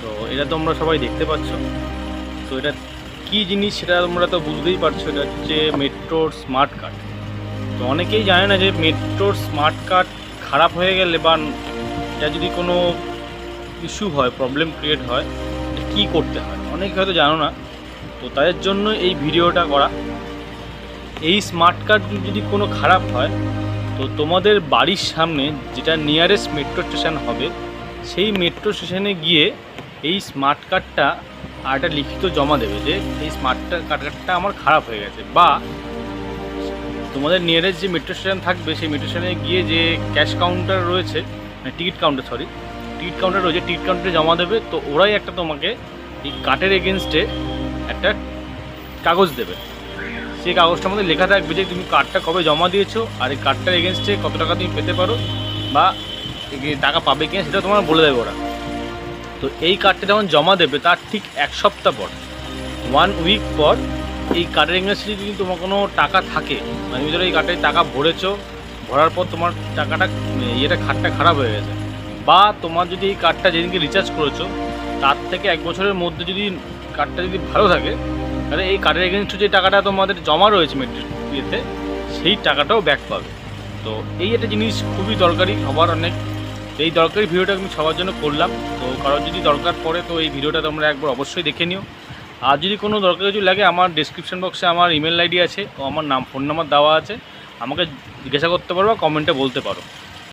তো এটা তোমরা সবাই দেখতে পাচ্ছ। তো এটা কী জিনিস সেটা তোমরা তো বুঝতেই পারছ, এটা হচ্ছে মেট্রোর স্মার্ট কার্ড। তো অনেকেই জানে না যে মেট্রোর স্মার্ট কার্ড খারাপ হয়ে গেলে বা এটা যদি কোনো ইস্যু হয় প্রবলেম ক্রিয়েট হয় কী করতে হয়? অনেকে হয়তো জানো না। তো তাদের জন্য এই ভিডিওটা করা। এই স্মার্ট কার্ড যদি কোনো খারাপ হয়, তো তোমাদের বাড়ির সামনে যেটা নিয়ারেস্ট মেট্রো স্টেশন হবে, সেই মেট্রো স্টেশনে গিয়ে এই স্মার্ট কার্ডটা আর একটা লিখিত জমা দেবে যে এই স্মার্ট কার্ড কার্ডটা আমার খারাপ হয়ে গেছে বা তোমাদের নিয়ারেস্ট যে মেট্রো স্টেশন থাকবে সেই মেট্রো স্টেশনে গিয়ে যে ক্যাশ কাউন্টার রয়েছে মানে ticket counter sorry ticket counter রয়েছে টিকিট কাউন্টারে জমা দেবে, তো ওরাই একটা তোমাকে এই কার্ডের এগেনস্টে একটা কাগজ দেবে। সেই কাগজটার মধ্যে লেখা থাকবে যে তুমি কার্ডটা কবে জমা দিয়েছ, আর এই কার্ডটার এগেনস্টে কত টাকা তুমি পেতে পারো বা টাকা পাবে কিনা সেটা তোমার বলে দেবে ওরা। তো এই কার্ডটা যখন জমা দেবে, তার ঠিক এক সপ্তাহ পর। ওয়ান উইক পর এই কার্ডের এগেনস্টে যদি তোমার কোনো টাকা থাকে মানে তুমি ধরো এই কার্ডের টাকা ভরেছো, ভরার পর তোমার টাকাটা, ইয়েটা কার্ডটা খারাপ হয়ে গেছে। বা তোমার যদি এই কার্ডটা যেদিনকে রিচার্জ করেছ, তার থেকে এক বছরের মধ্যে যদি কার্ডটা যদি ভালো থাকে, তাহলে এই কার্ডের এগেনস্টে যে টাকাটা তোমাদের জমা রয়েছে মেট্রিক ইয়েতে, সেই টাকাটাও ব্যাক পাবে। তো এই একটা জিনিস খুবই দরকারি, সবার অনেক এই দরকারি ভিডিওটা আমি সবার জন্য করলাম। তো কারোর যদি দরকার পড়ে তো এই ভিডিওটা তোমরা একবার অবশ্যই দেখে নিও। আর যদি কোনো দরকার কিছু লাগে, আমার ডিসক্রিপশন বক্সে আমার ইমেল আইডি আছে ও আমার নাম ফোন নাম্বার দেওয়া আছে। আমাকে জিজ্ঞাসা করতে পারো বা কমেন্টে বলতে পারো।